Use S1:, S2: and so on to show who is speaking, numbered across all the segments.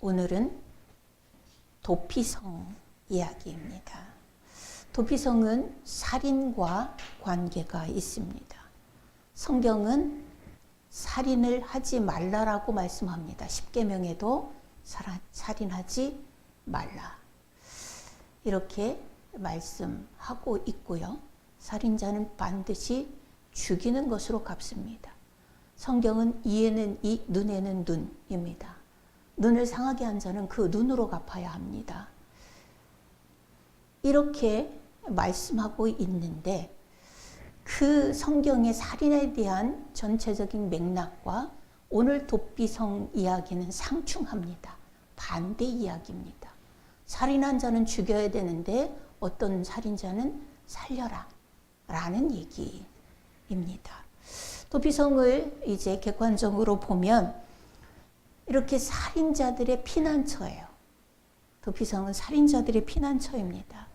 S1: 오늘은 도피성 이야기입니다. 도피성은 살인과 관계가 있습니다. 성경은 살인을 하지 말라라고 말씀합니다. 10계명에도 살인하지 말라. 이렇게 말씀하고 있고요. 살인자는 반드시 죽이는 것으로 갚습니다. 성경은 이에는 이, 눈에는 눈입니다. 눈을 상하게 한 자는 그 눈으로 갚아야 합니다. 이렇게 말씀하고 있는데 그 성경의 살인에 대한 전체적인 맥락과 오늘 도피성 이야기는 상충합니다. 반대 이야기입니다. 살인한 자는 죽여야 되는데 어떤 살인자는 살려라 라는 얘기입니다. 도피성을 이제 객관적으로 보면 이렇게 살인자들의 피난처예요. 도피성은 살인자들의 피난처입니다.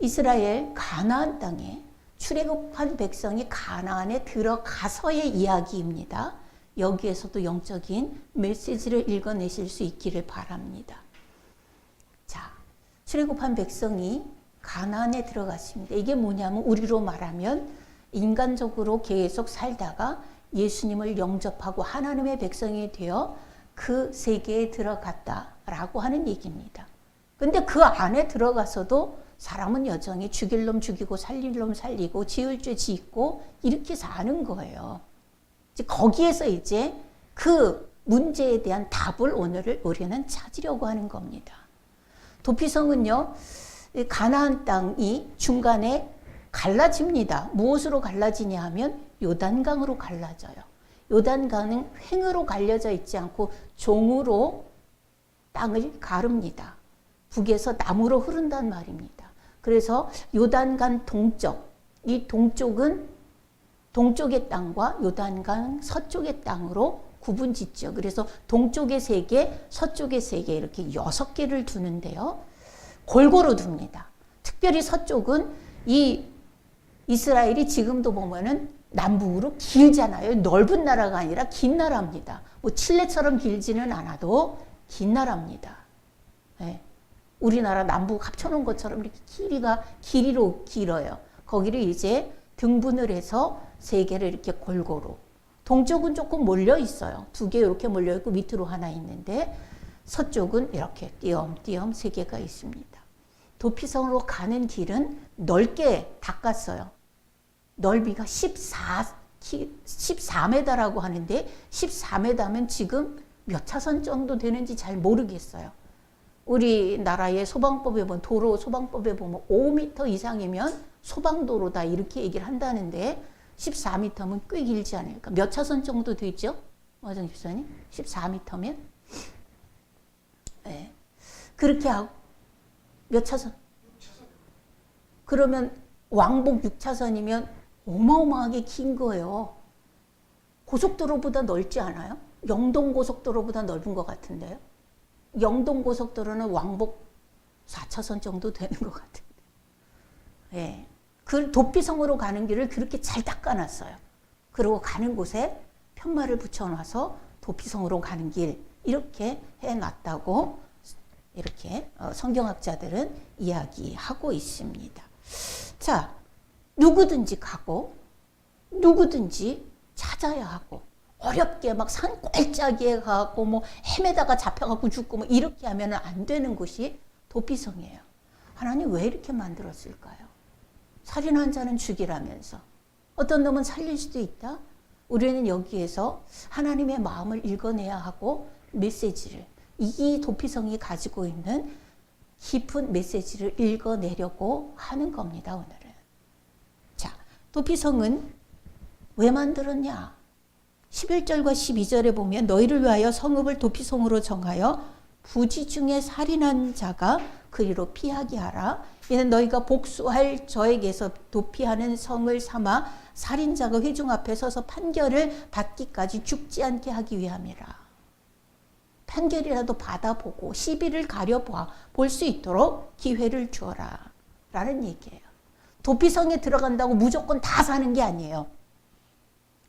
S1: 이스라엘 가나안 땅에 출애굽한 백성이 가나안에 들어가서의 이야기입니다. 여기에서도 영적인 메시지를 읽어내실 수 있기를 바랍니다. 자, 출애굽한 백성이 가나안에 들어갔습니다. 이게 뭐냐면 우리로 말하면 인간적으로 계속 살다가 예수님을 영접하고 하나님의 백성이 되어 그 세계에 들어갔다라고 하는 얘기입니다. 근데 그 안에 들어가서도 사람은 여전히 죽일 놈 죽이고 살릴 놈 살리고 지을 죄 짓고 이렇게 사는 거예요. 이제 거기에서 이제 그 문제에 대한 답을 오늘 우리는 찾으려고 하는 겁니다. 도피성은요, 가나안 땅이 중간에 갈라집니다. 무엇으로 갈라지냐 하면 요단강으로 갈라져요. 요단강은 횡으로 갈려져 있지 않고 종으로 땅을 가릅니다. 북에서 남으로 흐른단 말입니다. 그래서 요단강 동쪽, 이 동쪽은 동쪽의 땅과 요단강 서쪽의 땅으로 구분 짓죠. 그래서 동쪽의 세 개, 서쪽의 세 개, 이렇게 여섯 개를 두는데요. 골고루 둡니다. 특별히 서쪽은 이 이스라엘이 지금도 보면은 남북으로 길잖아요. 넓은 나라가 아니라 긴 나라입니다. 뭐 칠레처럼 길지는 않아도 긴 나라입니다. 네. 우리나라 남북 합쳐놓은 것처럼 이렇게 길이가 길이로 길어요. 거기를 이제 등분을 해서 세 개를 이렇게 골고루. 동쪽은 조금 몰려 있어요. 두 개 이렇게 몰려 있고 밑으로 하나 있는데 서쪽은 이렇게 띄엄띄엄 세 개가 있습니다. 도피성으로 가는 길은 넓게 닦았어요. 넓이가 14, 14m라고 하는데 14m면 지금 몇 차선 정도 되는지 잘 모르겠어요. 우리나라의 소방법에 보면 도로 소방법에 보면 5m 이상이면 소방도로다 이렇게 얘기를 한다는데 14m면 꽤 길지 않을까? 몇 차선 정도 되죠? 마정 집사님? 14m면? 네. 그렇게 하고 몇 차선? 그러면 왕복 6차선이면 어마어마하게 긴 거예요. 고속도로보다 넓지 않아요? 영동 고속도로보다 넓은 것 같은데요? 영동 고속도로는 왕복 4차선 정도 되는 것 같은데. 예. 그 도피성으로 가는 길을 그렇게 잘 닦아놨어요. 그리고 가는 곳에 편말을 붙여놔서 도피성으로 가는 길 이렇게 해놨다고 이렇게 어, 성경학자들은 이야기하고 있습니다. 자, 누구든지 가고 누구든지 찾아야 하고 어렵게 막산 꼴짜기에 가고 뭐 헤매다가 잡혀갖고 죽고 뭐 이렇게 하면 안 되는 곳이 도피성이에요. 하나님 왜 이렇게 만들었을까요? 살인한 자는 죽이라면서 어떤 놈은 살릴 수도 있다. 우리는 여기에서 하나님의 마음을 읽어내야 하고 메시지를 이 도피성이 가지고 있는 깊은 메시지를 읽어내려고 하는 겁니다. 오늘은. 자, 도피성은 왜 만들었냐? 11절과 12절에 보면 너희를 위하여 성읍을 도피성으로 정하여 부지 중에 살인한 자가 그리로 피하게 하라. 이는 너희가 복수할 저에게서 도피하는 성을 삼아 살인자가 회중 앞에 서서 판결을 받기까지 죽지 않게 하기 위함이라. 판결이라도 받아보고 시비를 가려봐 볼 수 있도록 기회를 주어라. 라는 얘기예요. 도피성에 들어간다고 무조건 다 사는 게 아니에요.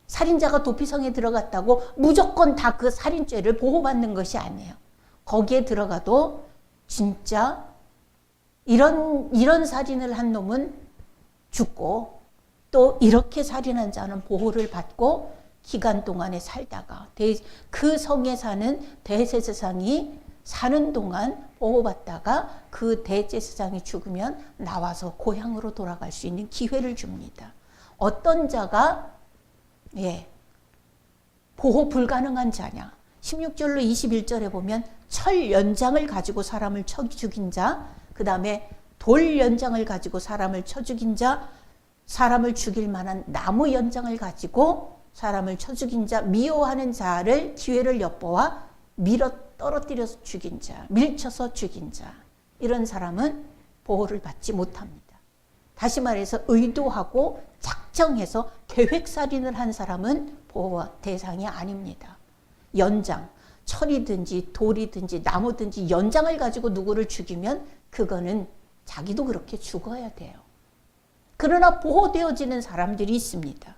S1: 살인자가 도피성에 들어갔다고 무조건 다 그 살인죄를 보호받는 것이 아니에요. 거기에 들어가도 진짜 이런 이런 살인을 한 놈은 죽고 또 이렇게 살인한 자는 보호를 받고 기간 동안에 살다가 대, 그 성에 사는 대제사장이 사는 동안 보호받다가 그 대제사장이 죽으면 나와서 고향으로 돌아갈 수 있는 기회를 줍니다. 어떤 자가 예, 보호 불가능한 자냐. 16절로 21절에 보면 철 연장을 가지고 사람을 쳐 죽인 자, 그 다음에 돌 연장을 가지고 사람을 쳐 죽인 자, 사람을 죽일 만한 나무 연장을 가지고 사람을 쳐 죽인 자, 미워하는 자를 기회를 엿보아 밀어 떨어뜨려서 죽인 자, 밀쳐서 죽인 자, 이런 사람은 보호를 받지 못합니다. 다시 말해서 의도하고 작정해서 계획살인을 한 사람은 보호 대상이 아닙니다. 연장, 철이든지 돌이든지 나무든지 연장을 가지고 누구를 죽이면 그거는 자기도 그렇게 죽어야 돼요. 그러나 보호되어지는 사람들이 있습니다.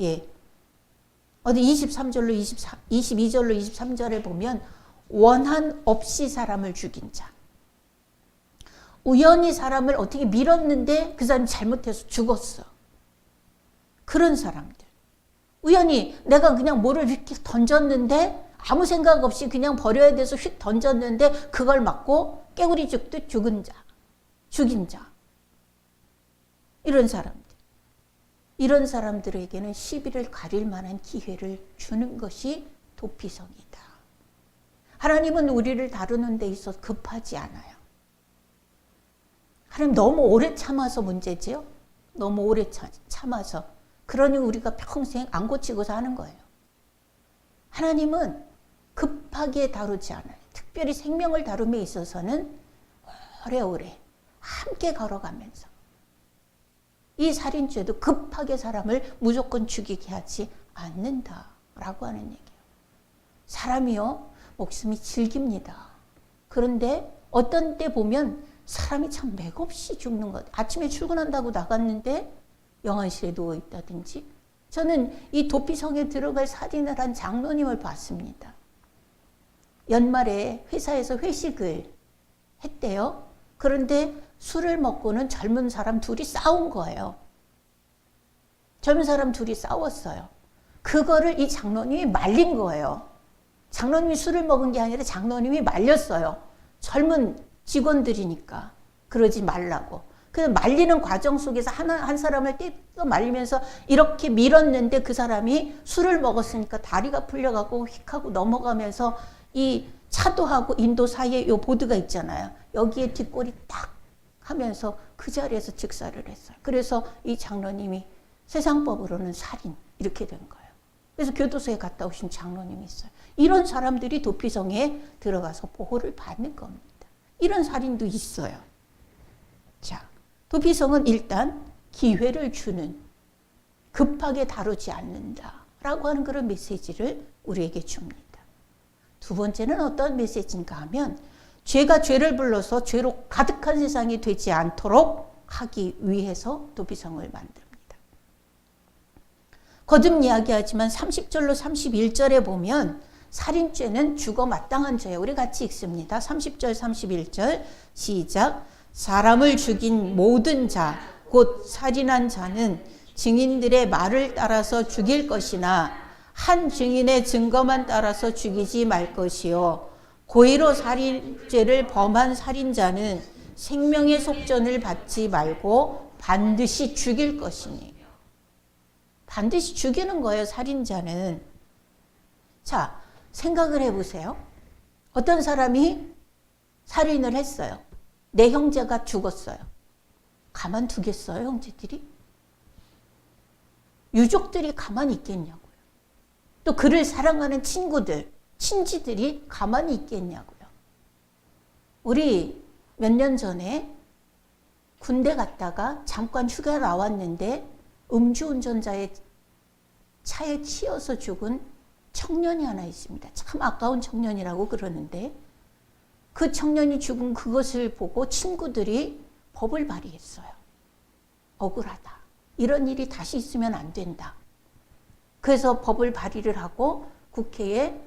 S1: 예. 어디 23절로 24, 22절로 23절에 보면 원한 없이 사람을 죽인 자. 우연히 사람을 어떻게 밀었는데 그 사람이 잘못해서 죽었어. 그런 사람들. 우연히 내가 그냥 뭐를 이렇게 던졌는데 아무 생각 없이 그냥 버려야 돼서 휙 던졌는데 그걸 맞고 깨구리 죽듯 죽은 자. 죽인 자. 이런 사람들. 이런 사람들에게는 시비를 가릴 만한 기회를 주는 것이 도피성이다. 하나님은 우리를 다루는 데 있어 급하지 않아요. 하나님 너무 오래 참아서 문제지요? 너무 오래 참아서. 그러니 우리가 평생 안 고치고 사는 거예요. 하나님은 급하게 다루지 않아요. 특별히 생명을 다룸에 있어서는 오래오래 함께 걸어가면서 이 살인죄도 급하게 사람을 무조건 죽이게 하지 않는다라고 하는 얘기예요. 사람이요 목숨이 질깁니다. 그런데 어떤 때 보면 사람이 참 맥없이 죽는 것. 아침에 출근한다고 나갔는데 영안실에 누워 있다든지. 저는 이 도피성에 들어갈 살인을 한 장로님을 봤습니다. 연말에 회사에서 회식을 했대요. 그런데 술을 먹고는 젊은 사람 둘이 싸운 거예요. 젊은 사람 둘이 싸웠어요. 그거를 이 장로님이 말린 거예요. 장로님이 술을 먹은 게 아니라 장로님이 말렸어요. 젊은 직원들이니까 그러지 말라고. 그 말리는 과정 속에서 하나 한 사람을 떼어 말리면서 이렇게 밀었는데 그 사람이 술을 먹었으니까 다리가 풀려가고 휙하고 넘어가면서 이 차도하고 인도 사이에 요 보드가 있잖아요. 여기에 뒷골이 딱 하면서 그 자리에서 즉사를 했어요. 그래서 이 장로님이 세상법으로는 살인 이렇게 된 거예요. 그래서 교도소에 갔다 오신 장로님이 있어요. 이런 사람들이 도피성에 들어가서 보호를 받는 겁니다. 이런 살인도 있어요. 자, 도피성은 일단 기회를 주는 급하게 다루지 않는다라고 하는 그런 메시지를 우리에게 줍니다. 두 번째는 어떤 메시지인가 하면 죄가 죄를 불러서 죄로 가득한 세상이 되지 않도록 하기 위해서 도피성을 만듭니다. 거듭 이야기하지만 30절로 31절에 보면 살인죄는 죽어 마땅한 죄예요. 우리 같이 읽습니다. 30절 31절 시작 사람을 죽인 모든 자 곧 살인한 자는 증인들의 말을 따라서 죽일 것이나 한 증인의 증거만 따라서 죽이지 말 것이요 고의로 살인죄를 범한 살인자는 생명의 속전을 받지 말고 반드시 죽일 것이니 반드시 죽이는 거예요 살인자는 자 생각을 해보세요. 어떤 사람이 살인을 했어요. 내 형제가 죽었어요. 가만두겠어요, 형제들이? 유족들이 가만히 있겠냐고요. 또 그를 사랑하는 친구들, 친지들이 가만히 있겠냐고요. 우리 몇 년 전에 군대 갔다가 잠깐 휴가 나왔는데 음주운전자의 차에 치여서 죽은 청년이 하나 있습니다. 참 아까운 청년이라고 그러는데 그 청년이 죽은 그것을 보고 친구들이 법을 발의했어요. 억울하다. 이런 일이 다시 있으면 안 된다. 그래서 법을 발의를 하고 국회에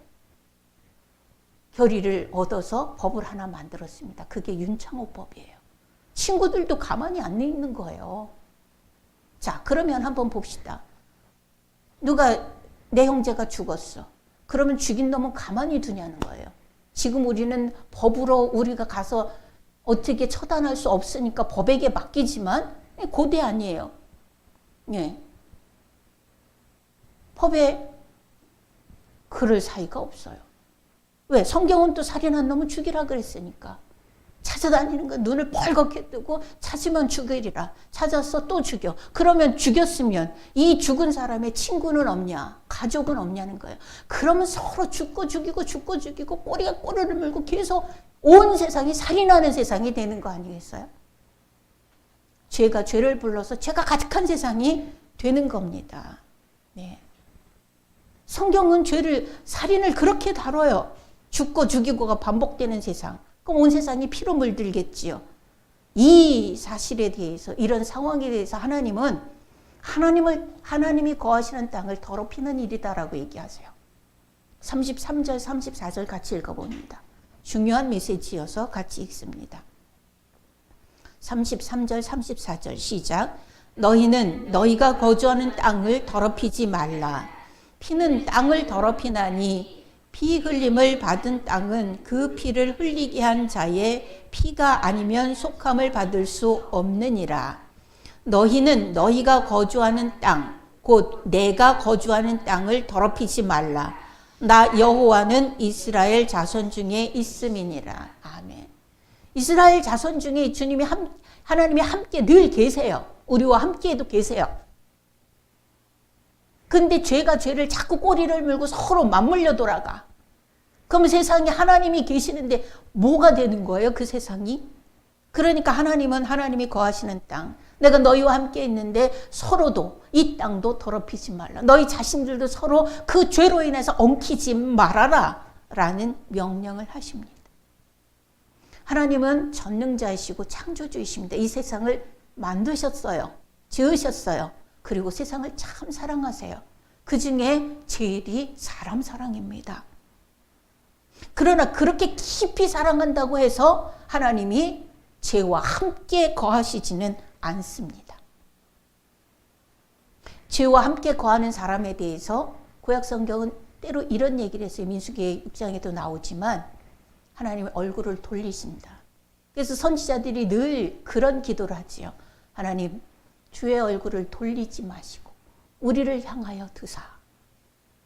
S1: 결의를 얻어서 법을 하나 만들었습니다. 그게 윤창호법이에요. 친구들도 가만히 안 있는 거예요. 자, 그러면 한번 봅시다. 누가 내 형제가 죽었어. 그러면 죽인 놈은 가만히 두냐는 거예요. 지금 우리는 법으로 우리가 가서 어떻게 처단할 수 없으니까 법에게 맡기지만 고대 아니에요. 예. 법에 그럴 사이가 없어요. 왜? 성경은 또 살인한 놈은 죽이라 그랬으니까. 찾아다니는 거 눈을 벌겋게 뜨고 찾으면 죽이리라. 찾았어 또 죽여. 그러면 죽였으면 이 죽은 사람의 친구는 없냐? 가족은 없냐는 거예요. 그러면 서로 죽고 죽이고 죽고 죽이고 꼬리가 꼬리를 물고 계속 온 세상이 살인하는 세상이 되는 거 아니겠어요? 죄가 죄를 불러서 죄가 가득한 세상이 되는 겁니다. 네. 성경은 죄를 살인을 그렇게 다뤄요. 죽고 죽이고가 반복되는 세상. 그럼 온 세상이 피로 물들겠지요. 이 사실에 대해서 이런 상황에 대해서 하나님은 하나님을 하나님이 거하시는 땅을 더럽히는 일이다라고 얘기하세요. 33절 34절 같이 읽어 봅니다. 중요한 메시지여서 같이 읽습니다. 33절 34절 시작 너희는 너희가 거주하는 땅을 더럽히지 말라 피는 땅을 더럽히나니 피 흘림을 받은 땅은 그 피를 흘리게 한 자의 피가 아니면 속함을 받을 수 없느니라. 너희는 너희가 거주하는 땅, 곧 내가 거주하는 땅을 더럽히지 말라. 나 여호와는 이스라엘 자손 중에 있음이니라. 아멘. 이스라엘 자손 중에 주님이 함, 하나님이 함께 늘 계세요. 우리와 함께도 계세요. 근데 죄가 죄를 자꾸 꼬리를 물고 서로 맞물려 돌아가. 그럼 세상에 하나님이 계시는데 뭐가 되는 거예요? 그 세상이? 그러니까 하나님은 하나님이 거하시는 땅. 내가 너희와 함께 있는데 서로도 이 땅도 더럽히지 말라. 너희 자신들도 서로 그 죄로 인해서 엉키지 말아라. 라는 명령을 하십니다. 하나님은 전능자이시고 창조주이십니다. 이 세상을 만드셨어요. 지으셨어요. 그리고 세상을 참 사랑하세요. 그 중에 제일이 사람 사랑입니다. 그러나 그렇게 깊이 사랑한다고 해서 하나님이 죄와 함께 거하시지는 않습니다. 죄와 함께 거하는 사람에 대해서 구약 성경은 때로 이런 얘기를 했어요. 민수기 6장에도 나오지만 하나님의 얼굴을 돌리신다. 그래서 선지자들이 늘 그런 기도를 하지요. 하나님, 주의 얼굴을 돌리지 마시고 우리를 향하여 드사.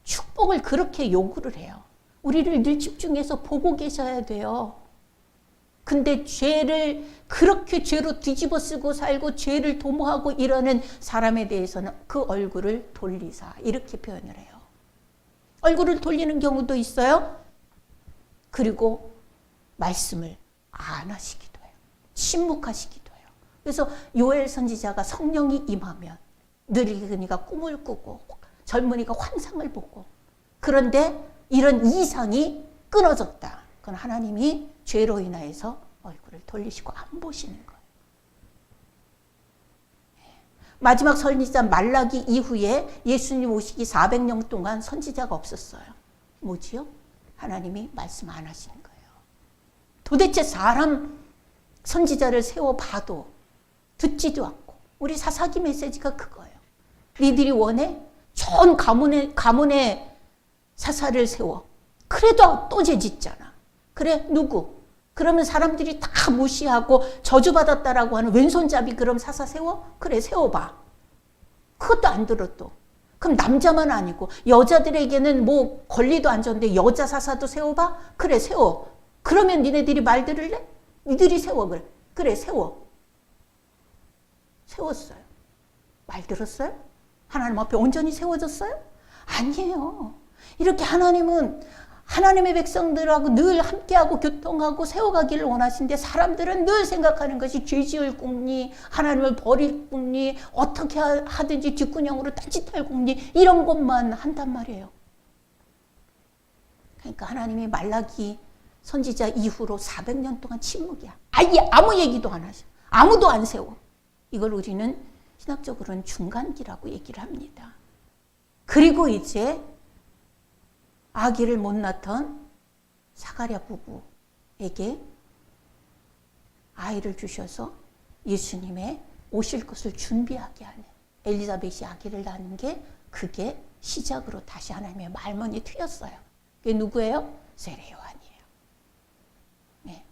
S1: 축복을 그렇게 요구를 해요. 우리를 늘 집중해서 보고 계셔야 돼요. 근데 죄를 그렇게 죄로 뒤집어 쓰고 살고 죄를 도모하고 이러는 사람에 대해서는 그 얼굴을 돌리사 이렇게 표현을 해요. 얼굴을 돌리는 경우도 있어요. 그리고 말씀을 안 하시기도 해요. 침묵하시기도 해요. 그래서 요엘 선지자가 성령이 임하면 늙은이가 꿈을 꾸고 젊은이가 환상을 보고 그런데 이런 이상이 끊어졌다. 그건 하나님이 죄로 인하여서 얼굴을 돌리시고 안 보시는 거예요. 마지막 선지자 말라기 이후에 예수님 오시기 400년 동안 선지자가 없었어요. 뭐지요? 하나님이 말씀 안 하시는 거예요. 도대체 사람 선지자를 세워봐도 듣지도 않고 우리 사사기 메시지가 그거예요. 니들이 원해? 좋은 가문의, 가문의 사사를 세워. 그래도 또 죄짓잖아. 그래, 누구? 그러면 사람들이 다 무시하고 저주받았다라고 하는 왼손잡이 그럼 사사 세워? 그래, 세워봐. 그것도 안 들어 또. 그럼 남자만 아니고 여자들에게는 뭐 권리도 안 줬는데 여자 사사도 세워봐? 그래, 세워. 그러면 니네들이 말 들을래? 니들이 세워, 그래. 그래, 세워. 세웠어요. 말 들었어요? 하나님 앞에 온전히 세워졌어요? 아니에요. 이렇게 하나님은 하나님의 백성들하고 늘 함께하고 교통하고 세워가기를 원하시는데 사람들은 늘 생각하는 것이 죄 지을 꿈니 하나님을 버릴 꿈니 어떻게 하든지 뒷구녕으로 딴짓할 꿈니 이런 것만 한단 말이에요. 그러니까 하나님이 말라기 선지자 이후로 400년 동안 침묵이야. 아예 아무 얘기도 안 하셔. 아무도 안 세워. 이걸 우리는 신학적으로는 중간기라고 얘기를 합니다. 그리고 이제 아기를 못 낳던 사가랴 부부에게 아이를 주셔서 예수님의 오실 것을 준비하게 하는 엘리자벳이 아기를 낳는 게 그게 시작으로 다시 하나님의 말문이 트였어요. 그게 누구예요? 세례요한이에요. 네.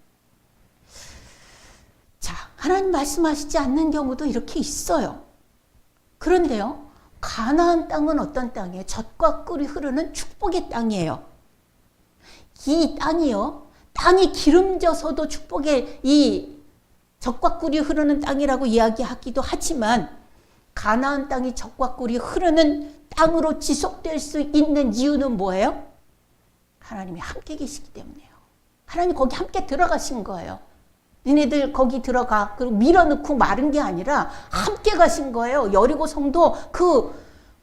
S1: 자, 하나님 말씀하시지 않는 경우도 이렇게 있어요. 그런데요, 가나안 땅은 어떤 땅이에요? 젖과 꿀이 흐르는 축복의 땅이에요. 이 땅이요, 땅이 기름져서도 축복의 이 젖과 꿀이 흐르는 땅이라고 이야기하기도 하지만 가나안 땅이 젖과 꿀이 흐르는 땅으로 지속될 수 있는 이유는 뭐예요? 하나님이 함께 계시기 때문이에요. 하나님 거기 함께 들어가신 거예요. 니네들 거기 들어가. 그리고 밀어넣고 마른 게 아니라 함께 가신 거예요. 여리고 성도 그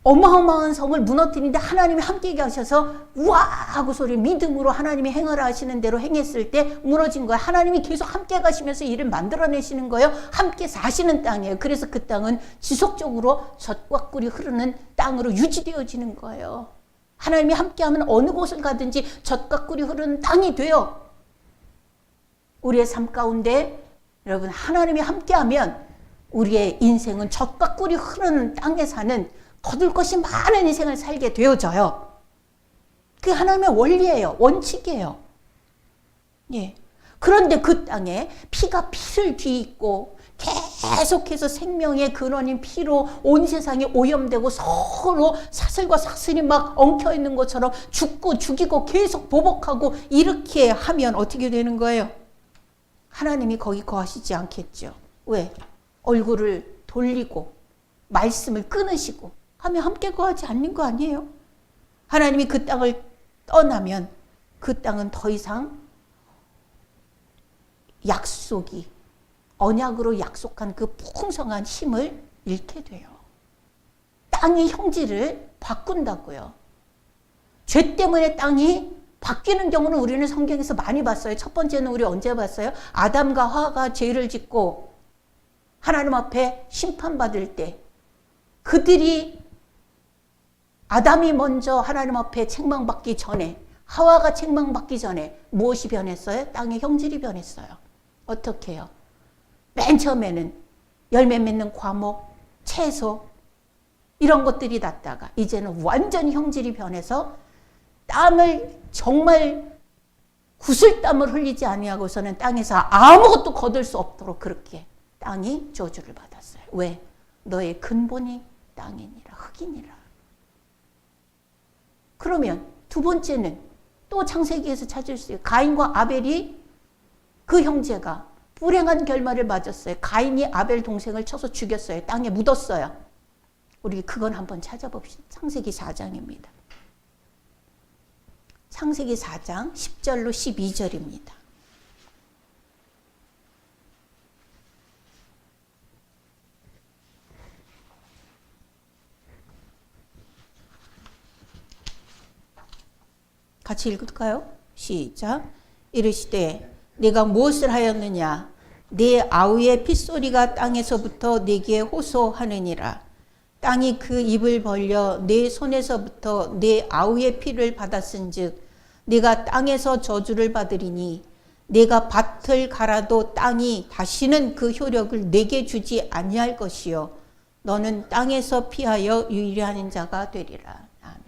S1: 어마어마한 성을 무너뜨리는데 하나님이 함께 가셔서 우와 하고 소리 믿음으로 하나님이 행하라 하시는 대로 행했을 때 무너진 거예요. 하나님이 계속 함께 가시면서 일을 만들어내시는 거예요. 함께 사시는 땅이에요. 그래서 그 땅은 지속적으로 젖과 꿀이 흐르는 땅으로 유지되어지는 거예요. 하나님이 함께하면 어느 곳을 가든지 젖과 꿀이 흐르는 땅이 돼요. 우리의 삶 가운데 여러분 하나님이 함께하면 우리의 인생은 젖과 꿀이 흐르는 땅에 사는 거둘 것이 많은 인생을 살게 되어져요. 그게 하나님의 원리예요. 원칙이에요. 예. 그런데 그 땅에 피가 피를 뒤있고 계속해서 생명의 근원인 피로 온 세상이 오염되고 서로 사슬과 사슬이 막 엉켜 있는 것처럼 죽고 죽이고 계속 보복하고 이렇게 하면 어떻게 되는 거예요? 하나님이 거기 거하시지 않겠죠. 왜? 얼굴을 돌리고 말씀을 끊으시고 하면 함께 거하지 않는 거 아니에요? 하나님이 그 땅을 떠나면 그 땅은 더 이상 약속이 언약으로 약속한 그 풍성한 힘을 잃게 돼요. 땅의 형질을 바꾼다고요. 죄 때문에 땅이 바뀌는 경우는 우리는 성경에서 많이 봤어요. 첫 번째는 우리 언제 봤어요? 아담과 하가 죄를 짓고 하나님 앞에 심판받을 때 그들이 아담이 먼저 하나님 앞에 책망받기 전에 하와가 책망받기 전에 무엇이 변했어요? 땅의 형질이 변했어요. 어떻게 해요? 맨 처음에는 열매 맺는 과목, 채소 이런 것들이 났다가 이제는 완전 형질이 변해서 땀을 정말 구슬 땀을 흘리지 아니하고서는 땅에서 아무것도 거둘 수 없도록 그렇게 땅이 저주를 받았어요. 왜? 너의 근본이 땅이니라 흙이니라. 그러면 두 번째는 또 창세기에서 찾을 수 있어요. 가인과 아벨이 그 형제가 불행한 결말을 맞았어요. 가인이 아벨 동생을 쳐서 죽였어요. 땅에 묻었어요. 우리 그건 한번 찾아봅시다. 창세기 4장입니다. 창세기 4장 10절로 12절입니다. 같이 읽을까요? 시작. 이르시되 내가 무엇을 하였느냐 내 아우의 핏소리가 땅에서부터 내게 호소하느니라 땅이 그 입을 벌려 내 손에서부터 내 아우의 피를 받았은즉 내가 땅에서 저주를 받으리니 내가 밭을 갈아도 땅이 다시는 그 효력을 내게 주지 아니할 것이요 너는 땅에서 피하여 유일하는 자가 되리라 아멘.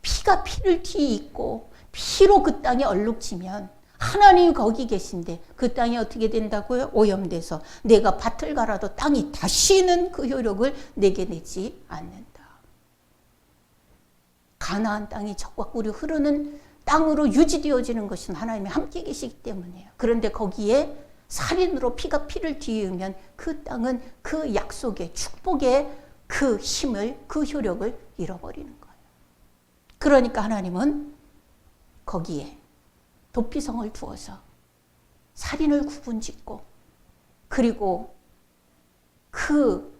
S1: 피가 피를 뒤있고 피로 그 땅에 얼룩지면 하나님이 거기 계신데 그 땅이 어떻게 된다고요? 오염돼서 내가 밭을 갈아도 땅이 다시는 그 효력을 내게 내지 않는다. 가나안 땅이 적과 꿀이 흐르는 땅으로 유지되어지는 것은 하나님이 함께 계시기 때문이에요. 그런데 거기에 살인으로 피가 피를 뒤으면 그 땅은 그 약속의 축복의 그 힘을 그 효력을 잃어버리는 거예요. 그러니까 하나님은 거기에 도피성을 두어서 살인을 구분짓고 그리고 그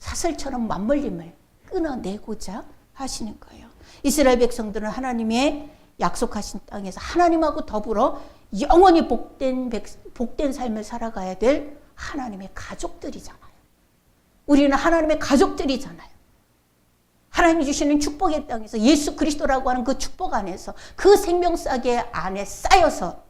S1: 사슬처럼 맞물림을 끊어내고자 하시는 거예요. 이스라엘 백성들은 하나님의 약속하신 땅에서 하나님하고 더불어 영원히 복된 복된 삶을 살아가야 될 하나님의 가족들이잖아요. 우리는 하나님의 가족들이잖아요. 하나님이 주시는 축복의 땅에서 예수 그리스도라고 하는 그 축복 안에서 그 생명싸개 안에 쌓여서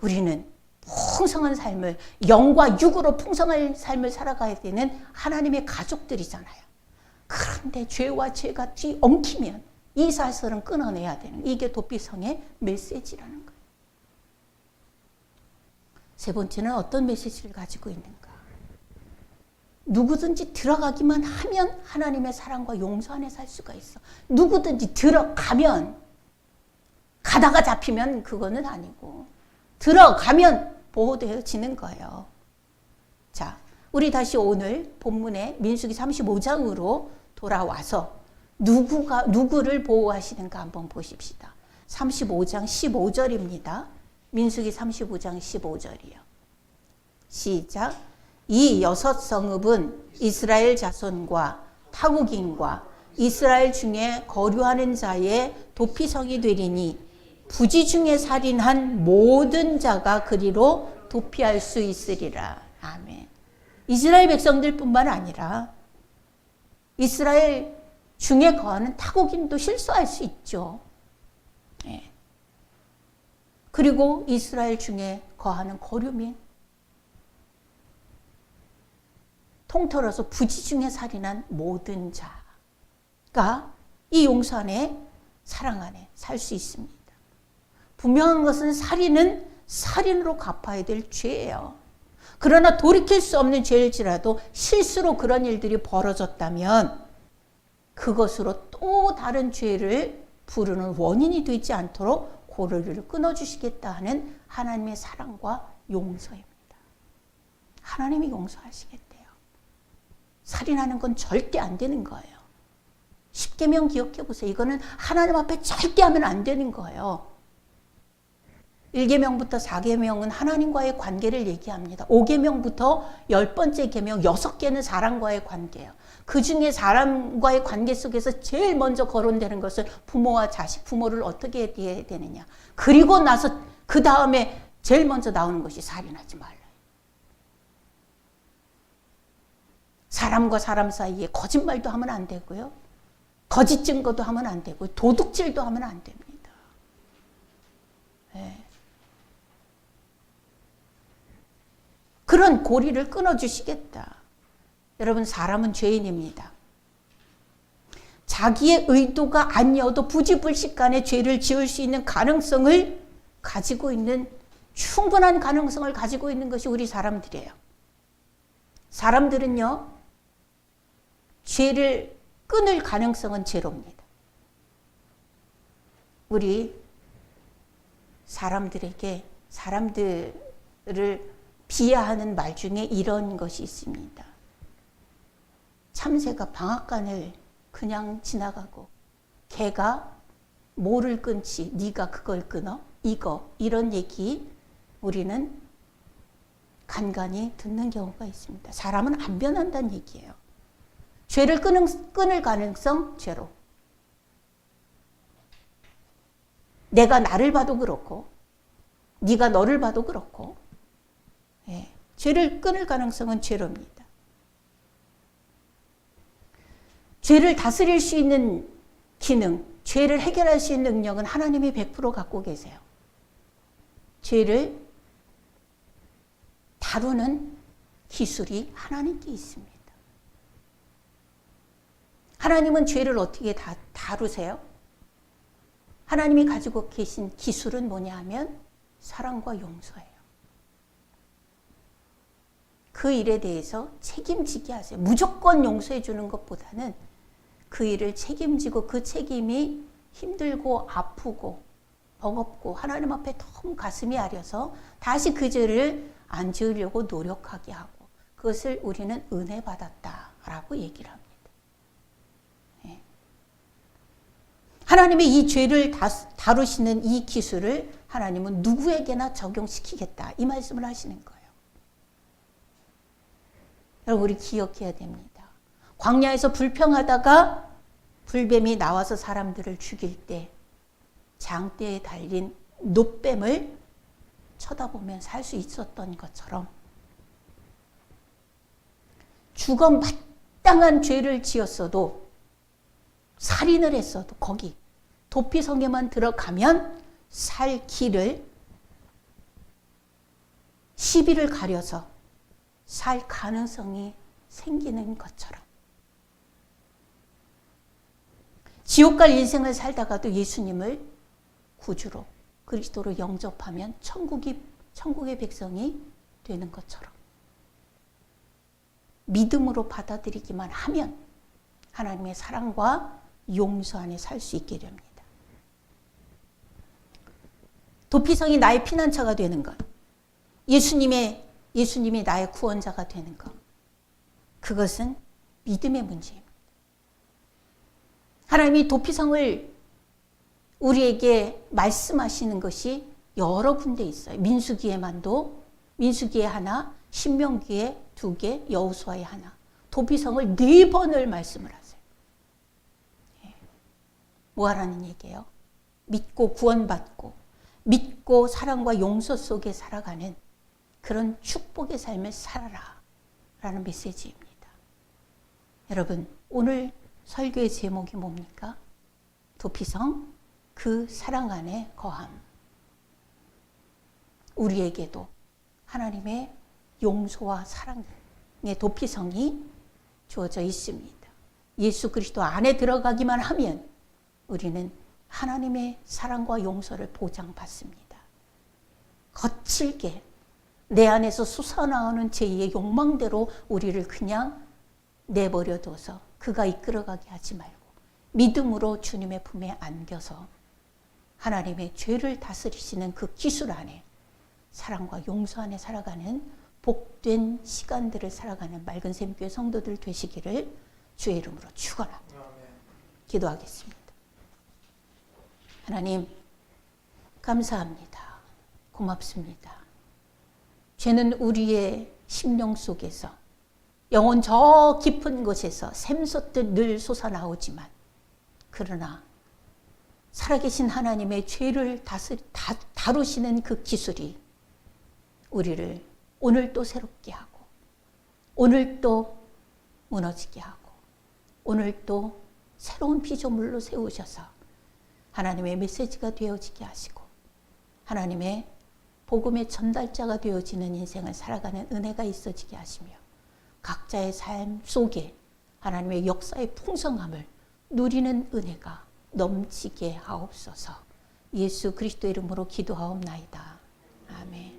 S1: 우리는 풍성한 삶을 영과 육으로 풍성한 삶을 살아가야 되는 하나님의 가족들이잖아요. 그런데 죄와 죄가 뒤엉키면 이 사슬은 끊어내야 되는 이게 도피성의 메시지라는 거예요. 세 번째는 어떤 메시지를 가지고 있는가? 누구든지 들어가기만 하면 하나님의 사랑과 용서 안에 살 수가 있어. 누구든지 들어가면 가다가 잡히면 그거는 아니고 들어가면 보호되어지는 거예요. 자, 우리 다시 오늘 본문의 민수기 35장으로 돌아와서 누구가 누구를 보호하시는가 한번 보십시다. 35장 15절입니다. 민수기 35장 15절이요. 시작. 이 여섯 성읍은 이스라엘 자손과 타국인과 이스라엘 중에 거류하는 자의 도피성이 되리니 부지 중에 살인한 모든 자가 그리로 도피할 수 있으리라. 이스라엘 백성들뿐만 아니라 이스라엘 중에 거하는 타국인도 실수할 수 있죠. 네. 그리고 이스라엘 중에 거하는 거류민, 통틀어서 부지 중에 살인한 모든 자가 이 용서 안에 사랑 안에 살 수 있습니다. 분명한 것은 살인은 살인으로 갚아야 될 죄예요. 그러나 돌이킬 수 없는 죄일지라도 실수로 그런 일들이 벌어졌다면 그것으로 또 다른 죄를 부르는 원인이 되지 않도록 고르를 끊어주시겠다 하는 하나님의 사랑과 용서입니다. 하나님이 용서하시겠대요. 살인하는 건 절대 안 되는 거예요. 10개명 기억해 보세요. 이거는 하나님 앞에 절대 하면 안 되는 거예요. 1계명부터 4계명은 하나님과의 관계를 얘기합니다. 5계명부터 10번째 계명 6개는 사람과의 관계예요. 그 중에 사람과의 관계 속에서 제일 먼저 거론되는 것은 부모와 자식, 부모를 어떻게 해야 되느냐. 그리고 나서 그 다음에 제일 먼저 나오는 것이 살인하지 말라. 사람과 사람 사이에 거짓말도 하면 안 되고요. 거짓 증거도 하면 안 되고 도둑질도 하면 안 됩니다. 네. 그런 고리를 끊어주시겠다. 여러분, 사람은 죄인입니다. 자기의 의도가 아니어도 부지불식 간에 죄를 지을 수 있는 가능성을 가지고 있는 충분한 가능성을 가지고 있는 것이 우리 사람들이에요. 사람들은요, 죄를 끊을 가능성은 제로입니다. 우리 사람들에게 사람들을 비하하는 말 중에 이런 것이 있습니다. 참새가 방앗간을 그냥 지나가고 개가 뭐를 끊지 네가 그걸 끊어 이거 이런 얘기 우리는 간간히 듣는 경우가 있습니다. 사람은 안 변한다는 얘기예요. 죄를 끊을, 끊을 가능성 제로. 내가 나를 봐도 그렇고 네가 너를 봐도 그렇고 예, 죄를 끊을 가능성은 제로입니다. 죄를 다스릴 수 있는 기능, 죄를 해결할 수 있는 능력은 하나님이 100% 갖고 계세요. 죄를 다루는 기술이 하나님께 있습니다. 하나님은 죄를 어떻게 다, 다루세요? 하나님이 가지고 계신 기술은 뭐냐 하면 사랑과 용서예요. 그 일에 대해서 책임지게 하세요. 무조건 용서해 주는 것보다는 그 일을 책임지고 그 책임이 힘들고 아프고 버겁고 하나님 앞에 너무 가슴이 아려서 다시 그 죄를 안 지으려고 노력하게 하고 그것을 우리는 은혜 받았다라고 얘기를 합니다. 예. 하나님의 이 죄를 다루시는 이 기술을 하나님은 누구에게나 적용시키겠다 이 말씀을 하시는 거예요. 여러분 우리 기억해야 됩니다. 광야에서 불평하다가 불뱀이 나와서 사람들을 죽일 때 장대에 달린 노뱀을 쳐다보면 살 수 있었던 것처럼 죽어 마땅한 죄를 지었어도 살인을 했어도 거기 도피성에만 들어가면 살 길을 시비를 가려서 살 가능성이 생기는 것처럼. 지옥 갈 인생을 살다가도 예수님을 구주로 그리스도로 영접하면 천국이 천국의 백성이 되는 것처럼. 믿음으로 받아들이기만 하면 하나님의 사랑과 용서 안에 살 수 있게 됩니다. 도피성이 나의 피난처가 되는 것, 예수님의 예수님이 나의 구원자가 되는 것, 그것은 믿음의 문제입니다. 하나님이 도피성을 우리에게 말씀하시는 것이 여러 군데 있어요. 민수기에만도 민수기에 하나, 신명기에 두 개, 여호수아에 하나. 도피성을 네 번을 말씀을 하세요. 예. 뭐 하라는 얘기예요? 믿고 구원받고 믿고 사랑과 용서 속에 살아가는 그런 축복의 삶을 살아라 라는 메시지입니다. 여러분, 오늘 설교의 제목이 뭡니까? 도피성, 그 사랑 안에 거함. 우리에게도 하나님의 용서와 사랑의 도피성이 주어져 있습니다. 예수 그리스도 안에 들어가기만 하면 우리는 하나님의 사랑과 용서를 보장받습니다. 거칠게 내 안에서 솟아나오는 제2의 욕망대로 우리를 그냥 내버려 둬서 그가 이끌어가게 하지 말고 믿음으로 주님의 품에 안겨서 하나님의 죄를 다스리시는 그 기술 안에 사랑과 용서 안에 살아가는 복된 시간들을 살아가는 맑은 샘교회 성도들 되시기를 주의 이름으로 축원합니다. 기도하겠습니다. 하나님 감사합니다. 고맙습니다. 죄는 우리의 심령 속에서 영혼 저 깊은 곳에서 샘솟듯 늘 솟아나오지만 그러나 살아계신 하나님의 죄를 다스, 다, 다루시는 그 기술이 우리를 오늘 또 새롭게 하고 오늘 또 무너지게 하고 오늘 또 새로운 피조물로 세우셔서 하나님의 메시지가 되어지게 하시고 하나님의 복음의 전달자가 되어지는 인생을 살아가는 은혜가 있어지게 하시며 각자의 삶 속에 하나님의 역사의 풍성함을 누리는 은혜가 넘치게 하옵소서. 예수 그리스도 이름으로 기도하옵나이다. 아멘.